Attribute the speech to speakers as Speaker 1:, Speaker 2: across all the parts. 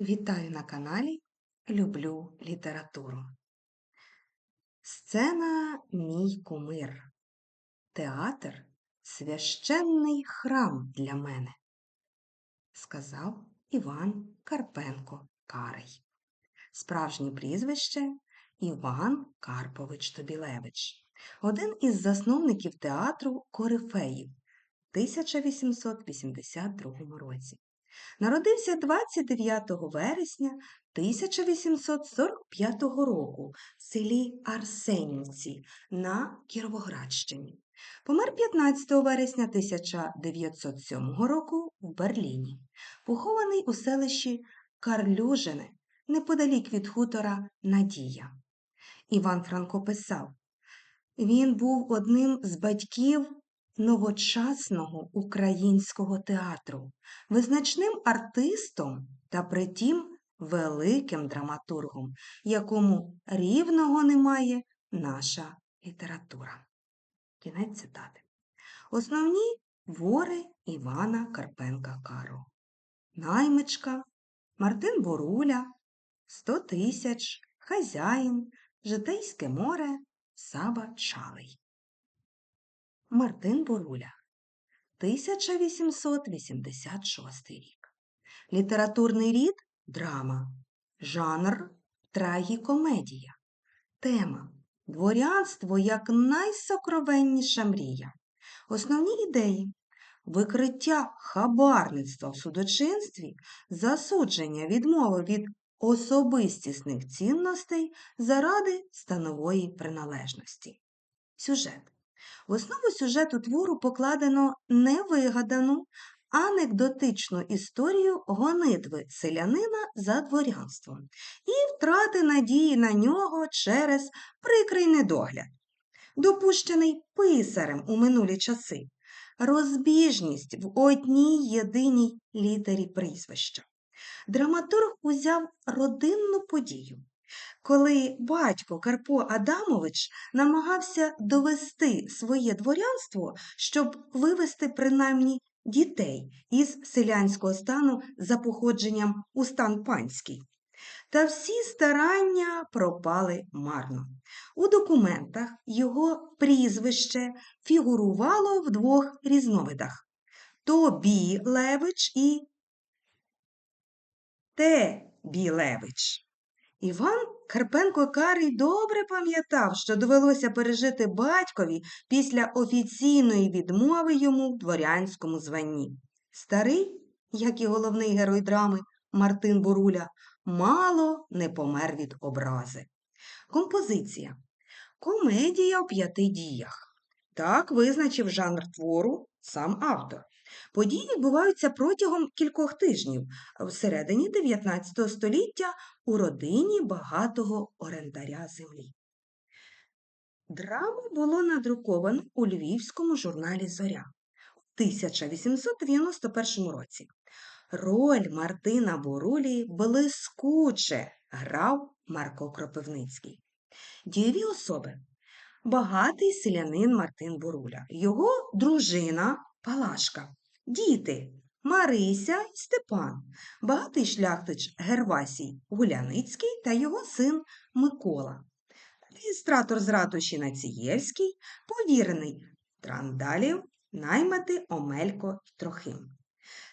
Speaker 1: Вітаю на каналі Люблю літературу. Сцена Мій кумир. Театр священний храм для мене, сказав Іван Карпенко Карий. Справжнє прізвище Іван Карпович Тобілевич, один із засновників театру Корифеїв 1882 році. Народився 29 вересня 1845 року в селі Арсенівці на Кіровоградщині. Помер 15 вересня 1907 року в Берліні, похований у селищі Карлюжине неподалік від хутора Надія. Іван Франко писав, він був одним з батьків новочасного українського театру, визначним артистом та притім великим драматургом, якому рівного немає наша література. Кінець цитати. Основні твори Івана Карпенка Каро. Наймичка, Мартин Боруля, Сто тисяч, Хазяїн, Житейське море, Саба Чалий. Мартин Боруля 1886 рік. Літературний рід драма. Жанр трагікомедія. Тема Дворянство як найсокровенніша мрія. Основні ідеї викриття хабарництва в судочинстві, засудження відмови від особистісних цінностей заради станової приналежності. Сюжет в основу сюжету твору покладено невигадану, анекдотичну історію гонитви селянина за дворянством і втрати надії на нього через прикрий недогляд, допущений писарем у минулі часи, розбіжність в одній єдиній літері прізвища. Драматург узяв родинну подію, коли батько Карпо Адамович намагався довести своє дворянство, щоб вивести принаймні дітей із селянського стану за походженням у стан панський. Та всі старання пропали марно. У документах його прізвище фігурувало в двох різновидах то Білевич і Те Білевич. Іван Карпенко Карий добре пам'ятав, що довелося пережити батькові після офіційної відмови йому в дворянському званні. Старий, як і головний герой драми Мартин Боруля, мало не помер від образи. Композиція. Комедія у п'яти діях. Так визначив жанр твору сам автор. Події відбуваються протягом кількох тижнів всередині 19 століття у родині багатого орендаря землі. Драму було надруковано у львівському журналі Зоря у 1891 році. Роль Мартина Борулі блискуче грав Марко Кропивницький. Дієві особи багатий селянин Мартин Боруля, його дружина Палашка, діти Марися і Степан, багатий шляхтич Гервасій Гуляницький та його син Микола, реєстратор з ратуші Націєвський, повірений Трандалів, наймати Омелько Трохим.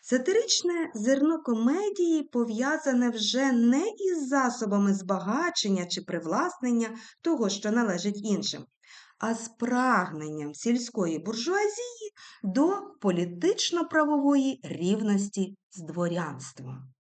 Speaker 1: Сатиричне зерно комедії пов'язане вже не із засобами збагачення чи привласнення того, що належить іншим, а з прагненням сільської буржуазії до політично-правової рівності з дворянством.